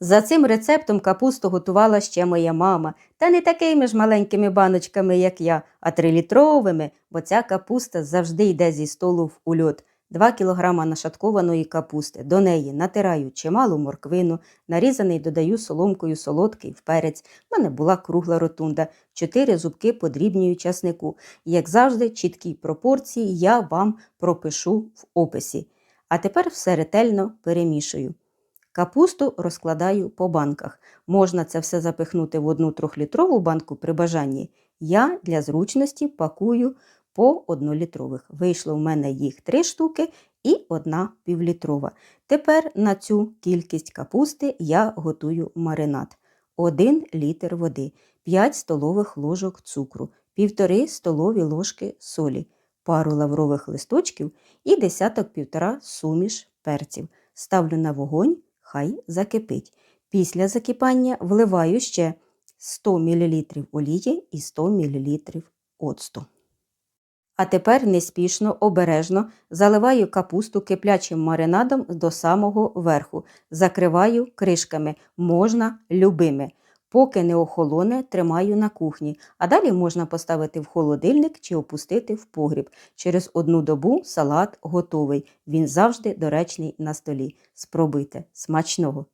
За цим рецептом капусту готувала ще моя мама, та не такими ж маленькими баночками, як я, а трилітровими, бо ця капуста завжди йде зі столу в ульот. Два кілограма нашаткованої капусти. До неї натираю чималу морквину, нарізаний додаю соломкою солодкий в перець. У мене була кругла ротунда, чотири зубки подрібнюю часнику. Як завжди, чіткі пропорції я вам пропишу в описі. А тепер все ретельно перемішую. Капусту розкладаю по банках. Можна це все запихнути в одну трьохлітрову банку при бажанні. Я для зручності пакую по однолітрових. Вийшло в мене їх три штуки і одна півлітрова. Тепер на цю кількість капусти я готую маринад. 1 літр води, 5 столових ложок цукру, 1,5 столові ложки солі, пару лаврових листочків і десяток півтора суміш перців. Ставлю на вогонь, хай закипить. Після закипання вливаю ще 100 мл олії і 100 мл оцту. А тепер неспішно, обережно заливаю капусту киплячим маринадом до самого верху. Закриваю кришками, можна любими. Поки не охолоне, тримаю на кухні, а далі можна поставити в холодильник чи опустити в погріб. Через одну добу салат готовий. Він завжди доречний на столі. Спробуйте смачного!